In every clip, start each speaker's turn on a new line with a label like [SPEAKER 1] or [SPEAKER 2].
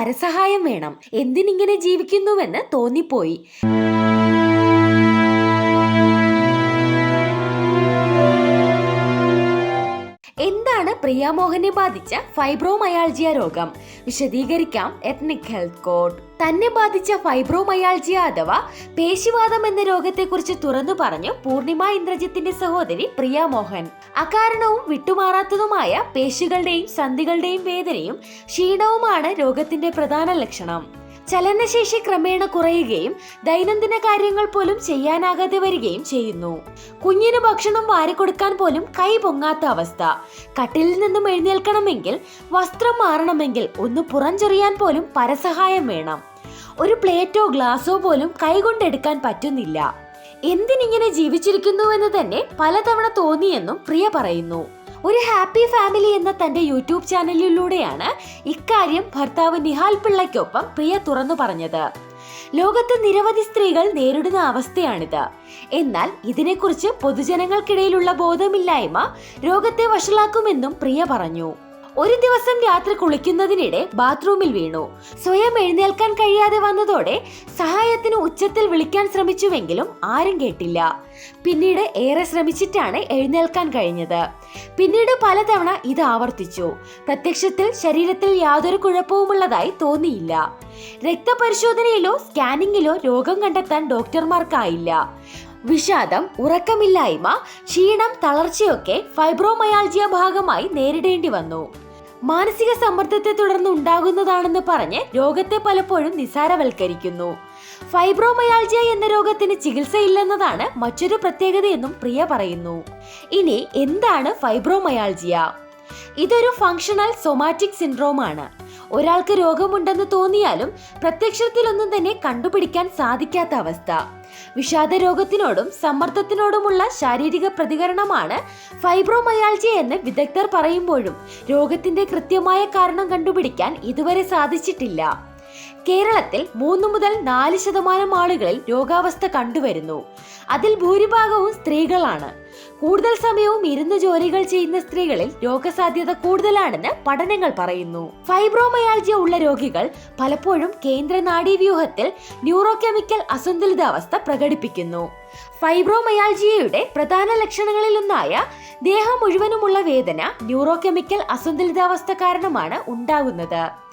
[SPEAKER 1] പരസഹായം വേണം. എന്തിനിങ്ങനെ ജീവിക്കുന്നുവെന്ന് തോന്നിപ്പോയി. എന്താണ് പ്രിയാമോഹനെ ബാധിച്ച ഫൈബ്രോമയാൾജിയ രോഗം. വിശദീകരിക്കാം എത്നിക് ഹെൽത്ത് കോഡ് തന്നെ ബാധിച്ച ഫൈബ്രോമയാൾജിയ അഥവാ പേശിവാദം എന്ന രോഗത്തെക്കുറിച്ച് തുറന്നു പറഞ്ഞു പൂർണിമ ഇന്ദ്രജിത്തിന്റെ സഹോദരി പ്രിയ മോഹൻ. അകാരണവും വിട്ടുമാറാത്തതുമായ പേശികളുടെയും സന്ധികളുടെയും വേദനയും ക്ഷീണവുമാണ് രോഗത്തിന്റെ പ്രധാന ലക്ഷണം. ചലനശേഷി ക്രമേണ കുറയുകയും ദൈനംദിന കാര്യങ്ങൾ പോലും ചെയ്യാനാകാതെ വരികയും ചെയ്യുന്നു. കുഞ്ഞിന് ഭക്ഷണം വാരിക്കൊടുക്കാൻ പോലും കൈ പൊങ്ങാത്ത അവസ്ഥ. കട്ടിലിൽ നിന്നും എഴുന്നേൽക്കണമെങ്കിൽ വസ്ത്രം മാറണമെങ്കിൽ ഒന്ന് പുറഞ്ചെറിയാൻ പോലും പരസഹായം വേണം. ഒരു പ്ലേറ്റോ ഗ്ലാസോ പോലും കൈകൊണ്ടെടുക്കാൻ പറ്റുന്നില്ല. എന്തിനിങ്ങനെ ജീവിച്ചിരിക്കുന്നുവെന്ന് തന്നെ പലതവണ തോന്നിയെന്നും പ്രിയ പറയുന്നു. ഒരു ഹാപ്പി ഫാമിലി എന്ന തന്റെ യൂട്യൂബ് ചാനലിലൂടെയാണ് ഇക്കാര്യം ഭർത്താവ് നിഹാൽ പിള്ളയ്ക്കൊപ്പം പ്രിയ തുറന്നു പറഞ്ഞത്. ലോകത്ത് നിരവധി സ്ത്രീകൾ നേരിടുന്ന അവസ്ഥയാണിത്. എന്നാൽ ഇതിനെക്കുറിച്ച് പൊതുജനങ്ങൾക്കിടയിലുള്ള ബോധമില്ലായ്മ രോഗത്തെ വഷളാക്കുമെന്നും പ്രിയ പറഞ്ഞു. ഒരു ദിവസം രാത്രി കുളിക്കുന്നതിനിടെ ബാത്റൂമിൽ വീണു. സ്വയം എഴുന്നേൽക്കാൻ കഴിയാതെ വന്നതോടെ സഹായത്തിന് ഉച്ചത്തിൽ വിളിക്കാൻ ശ്രമിച്ചുവെങ്കിലും ആരും കേട്ടില്ല. പിന്നീട് ഏറെ ശ്രമിച്ചിട്ടാണ് എഴുന്നേൽക്കാൻ കഴിഞ്ഞത്. പിന്നീട് പലതവണ ഇത് ആവർത്തിച്ചു. പ്രത്യക്ഷത്തിൽ ശരീരത്തിൽ യാതൊരു കുഴപ്പവുമുള്ളതായി തോന്നിയില്ല. രക്തപരിശോധനയിലോ സ്കാനിങ്ങിലോ രോഗം കണ്ടെത്താൻ ഡോക്ടർമാർക്കായില്ല. വിഷാദം ഉറക്കമില്ലായ്മ ക്ഷീണം തളർച്ചയൊക്കെ ഫൈബ്രോമയാൾജിയ ഭാഗമായി നേരിടേണ്ടി വന്നു. മാനസിക സമ്മർദ്ദത്തെ തുടർന്ന് ഉണ്ടാകുന്നതാണെന്ന് പറഞ്ഞ് രോഗത്തെ പലപ്പോഴും നിസാരവൽക്കരിക്കുന്നു ഫൈബ്രോമയാൾജിയ എന്ന രോഗത്തിന് ചികിത്സയില്ലെന്നതാണ് മറ്റൊരു പ്രത്യേകതയെന്നും പ്രിയ പറയുന്നു. ഇനി എന്താണ് ഫൈബ്രോമയാൾജിയ? ഇതൊരു ഫങ്ഷണൽ സൊമാറ്റിക് സിൻഡ്രോം ആണ്. ഒരാൾക്ക് രോഗമുണ്ടെന്ന് തോന്നിയാലും പ്രത്യക്ഷത്തിലൊന്നും തന്നെ കണ്ടുപിടിക്കാൻ സാധിക്കാത്ത അവസ്ഥ. വിഷാദ രോഗത്തിനോടും സമ്മർദ്ദത്തിനോടുമുള്ള ശാരീരിക പ്രതികരണമാണ് ഫൈബ്രോമയാൾജിയ എന്ന് വിദഗ്ധർ പറയുമ്പോഴും രോഗത്തിന്റെ കൃത്യമായ കാരണം കണ്ടുപിടിക്കാൻ ഇതുവരെ സാധിച്ചിട്ടില്ല. കേരളത്തിൽ മൂന്ന് മുതൽ നാല് ശതമാനം ആളുകളിൽ രോഗാവസ്ഥ കണ്ടുവരുന്നു. അതിൽ ഭൂരിഭാഗവും സ്ത്രീകളാണ്. കൂടുതൽ സമയവും ഇരുന്ന് ജോലികൾ ചെയ്യുന്ന സ്ത്രീകളിൽ രോഗസാധ്യത കൂടുതലാണെന്ന് പഠനങ്ങൾ പറയുന്നു. ഫൈബ്രോമയാൾജിയ ഉള്ള രോഗികൾ പലപ്പോഴും കേന്ദ്ര നാഡീവ്യൂഹത്തിൽ ന്യൂറോകെമിക്കൽ അസന്തുലിതാവസ്ഥ പ്രകടിപ്പിക്കുന്നു. ഫൈബ്രോമയാൾജിയയുടെ പ്രധാന ലക്ഷണങ്ങളിലൊന്നായ ദേഹം മുഴുവനുമുള്ള വേദന ന്യൂറോ ന്യൂറോകെമിക്കൽ അസന്തുലിതാവസ്ഥ കാരണമാണ് ഉണ്ടാകുന്നത്.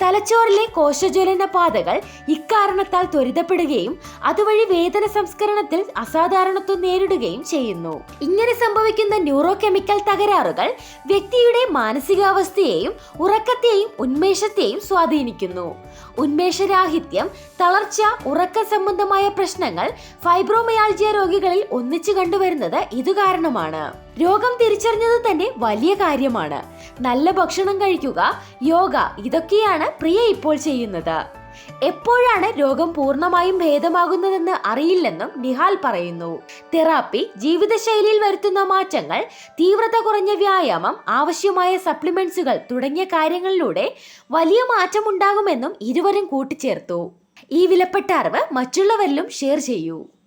[SPEAKER 1] തലച്ചോറിലെ കോശജ്വലന പാതകൾ ഇക്കാരണത്താൽ ത്വരിതപ്പെടുകയും അതുവഴി വേദന സംസ്കരണത്തിൽ അസാധാരണത്വം നേരിടുകയും ചെയ്യുന്നു. ഇങ്ങനെ സംഭവിക്കുന്ന ന്യൂറോ കെമിക്കൽ തകരാറുകൾ വ്യക്തിയുടെ മാനസികാവസ്ഥയെയും ഉറക്കത്തെയും ഉന്മേഷത്തെയും സ്വാധീനിക്കുന്നു. ഉന്മേഷരാഹിത്യം തളർച്ച ഉറക്ക സംബന്ധമായ പ്രശ്നങ്ങൾ ഫൈബ്രോമയാൾജിയ രോഗികളിൽ ഒന്നിച്ചു കണ്ടുവരുന്നത് ഇതു കാരണമാണ് രോഗം തിരിച്ചറിഞ്ഞത് തന്നെ വലിയ കാര്യമാണ്. നല്ല ഭക്ഷണം കഴിക്കുക യോഗ ഇതൊക്കെയാണ് പ്രിയ ഇപ്പോൾ ചെയ്യുന്നത്. എപ്പോഴാണ് രോഗം പൂർണമായും ഭേദമാകുന്നതെന്ന് അറിയില്ലെന്നും നിഹാൽ പറയുന്നു. തെറാപ്പി ജീവിതശൈലിയിൽ വരുത്തുന്ന മാറ്റങ്ങൾ തീവ്രത കുറഞ്ഞ വ്യായാമം ആവശ്യമായ സപ്ലിമെന്റ്സുകൾ തുടങ്ങിയ കാര്യങ്ങളിലൂടെ വലിയ മാറ്റമുണ്ടാകുമെന്നും ഇരുവരും കൂട്ടിച്ചേർത്തു. ഈ വിലപ്പെട്ട അറിവ് മറ്റുള്ളവരിലും ഷെയർ ചെയ്യൂ.